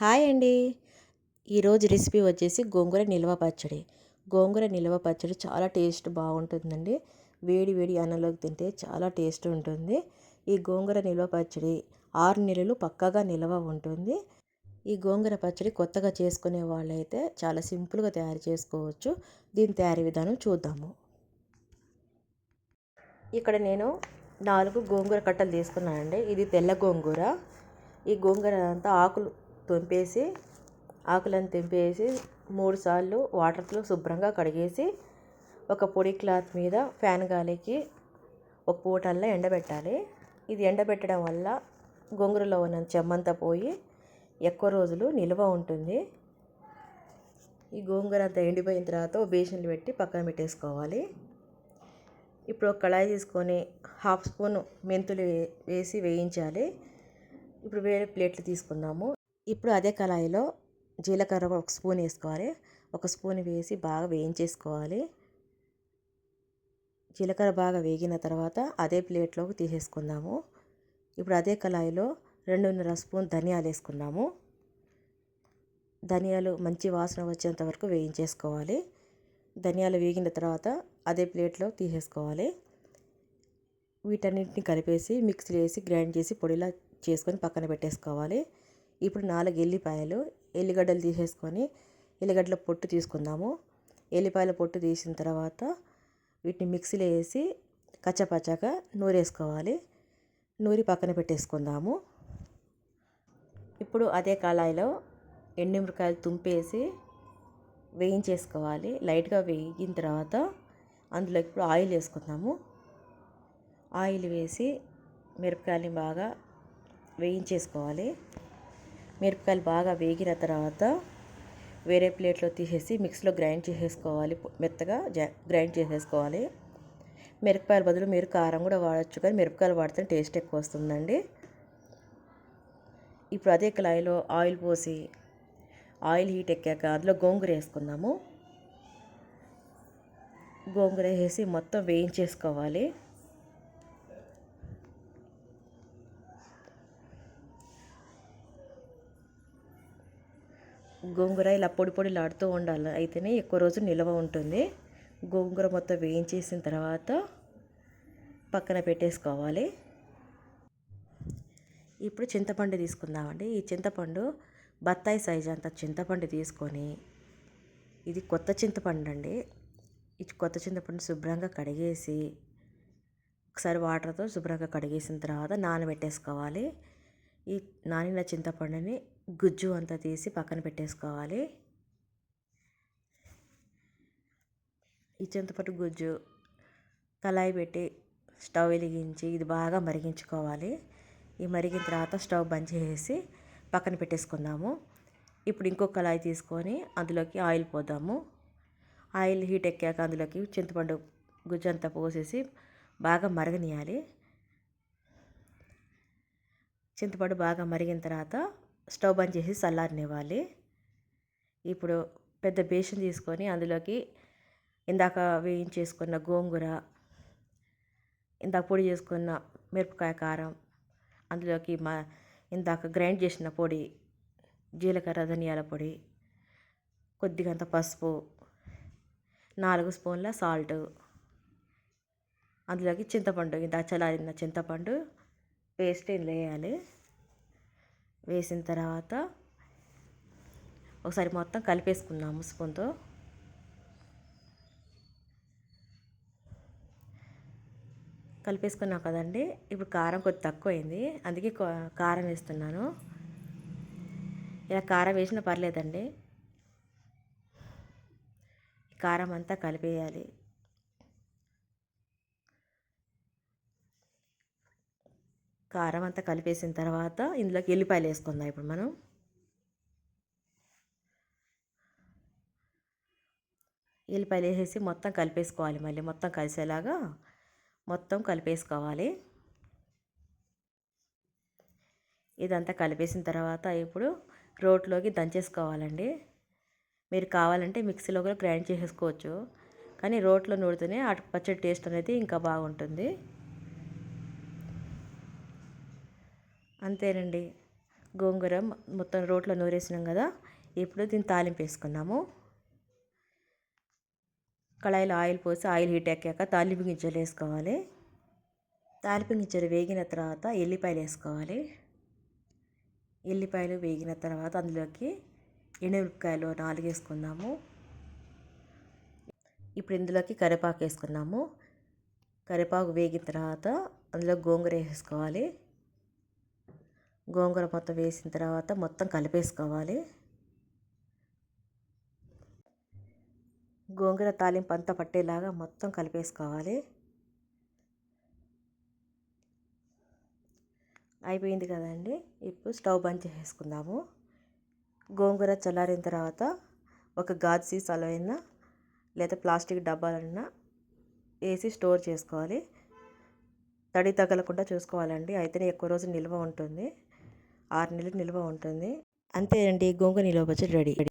Hi అండి. ఈరోజు recipe వచ్చేసి గోంగూర నిల్వ పచ్చడి. గోంగూర నిల్వ పచ్చడి చాలా టేస్ట్ బాగుంటుందండి. వేడి వేడి అన్నంలోకి తింటే చాలా టేస్ట్ ఉంటుంది. ఈ గోంగూర నిల్వ పచ్చడి ఆరు నెలలు పక్కాగా నిల్వ ఉంటుంది. ఈ గోంగూర పచ్చడి కొత్తగా చేసుకునే వాళ్ళైతే చాలా సింపుల్గా తయారు చేసుకోవచ్చు. దీని తయారీ విధానం చూద్దాము. ఇక్కడ నేను నాలుగు గోంగూర కట్టలు తీసుకున్నానండి. ఇది తెల్ల గోంగూర. ఈ గోంగూర అంతా ఆకులు తెంపేసి ఆకులను తెంపేసి మూడు సార్లు వాటర్తో శుభ్రంగా కడిగేసి ఒక పొడి క్లాత్ మీద ఫ్యాన్ గాలికి ఒక పూటల్లో ఎండబెట్టాలి. ఇది ఎండబెట్టడం వల్ల గోంగూరలో ఉన్న చెమ్మంతా పోయి ఎక్కువ రోజులు నిల్వ ఉంటుంది. ఈ గోంగూర అంతా ఎండిపోయిన తర్వాత బేషన్లు పెట్టి పక్కన పెట్టేసుకోవాలి. ఇప్పుడు ఒక కళాయి తీసుకొని హాఫ్ స్పూన్ మెంతులు వేసి వేయించాలి. ఇప్పుడు వేరే ప్లేట్లు తీసుకుందాము. ఇప్పుడు అదే కళాయిలో జీలకర్ర ఒక స్పూన్ వేసుకోవాలి. ఒక స్పూన్ వేసి బాగా వేయించేసుకోవాలి. జీలకర్ర బాగా వేగిన తర్వాత అదే ప్లేట్లోకి తీసేసుకుందాము. ఇప్పుడు అదే కళాయిలో రెండున్నర స్పూన్ ధనియాలు వేసుకుందాము. ధనియాలు మంచి వాసన వచ్చేంత వరకు వేయించేసుకోవాలి. ధనియాలు వేగిన తర్వాత అదే ప్లేట్లో తీసేసుకోవాలి. వీటన్నింటిని కలిపేసి మిక్సీలో వేసి గ్రైండ్ చేసి పొడిలా చేసుకొని పక్కన పెట్టేసుకోవాలి. ఇప్పుడు నాలుగు ఎల్లిపాయలు ఎల్లిగడ్డలు తీసేసుకొని ఎల్లిగడ్డల పొట్టు తీసుకుందాము. ఎల్లిపాయల పొట్టు తీసిన తర్వాత వీటిని మిక్సీలో వేసి కచ్చపచ్చగా నూరేసుకోవాలి. నూరి పక్కన పెట్టేసుకుందాము. ఇప్పుడు అదే కళాయిలో ఎండుమిరకాయలు తుంపేసి వేయించేసుకోవాలి. లైట్గా వేగిన తర్వాత అందులో ఇప్పుడు ఆయిల్ వేసుకుందాము. ఆయిల్ వేసి మిరపకాయలని బాగా వేయించేసుకోవాలి. మిరపకాయలు బాగా వేగిన తర్వాత వేరే ప్లేట్లో తీసేసి మిక్సీలో గ్రైండ్ చేసేసుకోవాలి. మెత్తగా గ్రైండ్ చేసేసుకోవాలి. మిరపకాయల బదులు మీరు కారం కూడా వాడచ్చు కానీ మిరపకాయలు వాడితే టేస్ట్ ఎక్కువ వస్తుందండి. ఇప్పుడు అదే కళాయిలో ఆయిల్ పోసి ఆయిల్ హీట్ ఎక్కాక అందులో గోంగూర వేసుకుందాము. గోంగూర వేసి మొత్తం వేయించేసుకోవాలి. గోంగూర ఇలా పొడి పొడిలాడుతూ ఉండాలి. అయితేనే ఎక్కువ రోజు నిల్వ ఉంటుంది. గోంగూర మొత్తం వేయించేసిన తర్వాత పక్కన పెట్టేసుకోవాలి. ఇప్పుడు చింతపండు తీసుకుందామండి. ఈ చింతపండు బత్తాయి సైజు అంత చింతపండు తీసుకొని ఇది కొత్త చింతపండు అండి. ఈ కొత్త చింతపండు శుభ్రంగా కడిగేసి ఒకసారి వాటర్తో శుభ్రంగా కడిగేసిన తర్వాత నానబెట్టేసుకోవాలి. ఈ నానిన చింతపండుని గుజ్జు అంతా తీసి పక్కన పెట్టేసుకోవాలి. ఈ చింతపండు గుజ్జు కళాయి పెట్టి స్టవ్ వెలిగించి ఇది బాగా మరిగించుకోవాలి. ఈ మరిగిన తర్వాత స్టవ్ బంద్ చేసి పక్కన పెట్టేసుకుందాము. ఇప్పుడు ఇంకో కళాయి తీసుకొని అందులోకి ఆయిల్ పోద్దాము ఆయిల్ హీట్ ఎక్కాక అందులోకి చింతపండు గుజ్జు అంతా పోసేసి బాగా మరగనియాలి. చింతపండు బాగా మరిగిన తర్వాత స్టవ్ బంద్ చేసి చల్లారనివ్వాలి. ఇప్పుడు పెద్ద బేషన్ తీసుకొని అందులోకి ఇందాక వేయించేసుకున్న గోంగూర ఇందాక పొడి చేసుకున్న మిరపకాయ కారం అందులోకి మా ఇందాక గ్రైండ్ చేసిన పొడి జీలకర్ర ధనియాల పొడి కొద్దిగంత పసుపు నాలుగు స్పూన్ల సాల్ట్ అందులోకి చింతపండు ఇంత చల్లారిన చింతపండు పేస్ట్ వేయాలి. వేసిన తర్వాత ఒకసారి మొత్తం కలిపేసుకుందాము స్పూన్తో. కలిపేసుకున్నాం కదండి. ఇప్పుడు కారం కొద్ది తక్కువైంది. అందుకే కారం వేస్తున్నాను. ఇలా కారం వేసినా పర్లేదండి. కారం అంతా కలిపేయాలి. కారం అంతా కలిపేసిన తర్వాత ఇందులోకి ఎల్లిపాయలు వేసుకుందాం ఇప్పుడు మనం. ఎల్లిపాయలు వేసేసి మొత్తం కలిపేసుకోవాలి మళ్ళీ. మొత్తం కలిసేలాగా మొత్తం కలిపేసుకోవాలి. ఇదంతా కలిపేసిన తర్వాత ఇప్పుడు రోట్లోకి దంచేసుకోవాలండి. మీరు కావాలంటే మిక్సీలో కూడా గ్రైండ్ చేసేసుకోవచ్చు. కానీ రోట్లో నూడితేనే అటు పచ్చడి టేస్ట్ అనేది ఇంకా బాగుంటుంది. అంతేనండి. గోంగూర మొత్తం రోట్లో నూరేసినాం కదా ఇప్పుడు దీన్ని తాలింపు వేసుకున్నాము కళాయిలో ఆయిల్ పోసి ఆయిల్ హీట్ ఎక్కాక తాలింపు గింజలు వేసుకోవాలి. తాలింపు గింజలు వేగిన తర్వాత ఎల్లిపాయలు వేసుకోవాలి. ఎల్లిపాయలు వేగిన తర్వాత అందులోకి ఎండుమిరపకాయలు నాలుగు వేసుకుందాము. ఇప్పుడు ఇందులోకి కరివేపాకు వేసుకున్నాము కరివేపాకు వేగిన తర్వాత అందులో గోంగూర వేసుకోవాలి. గోంగూర మొత్తం వేసిన తర్వాత మొత్తం కలిపేసుకోవాలి. గోంగూర తాలింపు అంతా పట్టేలాగా మొత్తం కలిపేసుకోవాలి. అయిపోయింది కదండి. ఇప్పుడు స్టవ్ బంద్ చేసేసుకుందాము. గోంగూర చల్లారిన తర్వాత ఒక గాజు సీసాలో అయినా లేదా ప్లాస్టిక్ డబ్బాలైనా వేసి స్టోర్ చేసుకోవాలి. తడి తగలకుండా చూసుకోవాలండి. అయితేనే ఎక్కువ రోజులు నిల్వ ఉంటుంది. ఆరు నెలలు నిల్వ ఉంటుంది. అంతే అండి గోంగూర నిల్వ పచ్చడి రెడీ.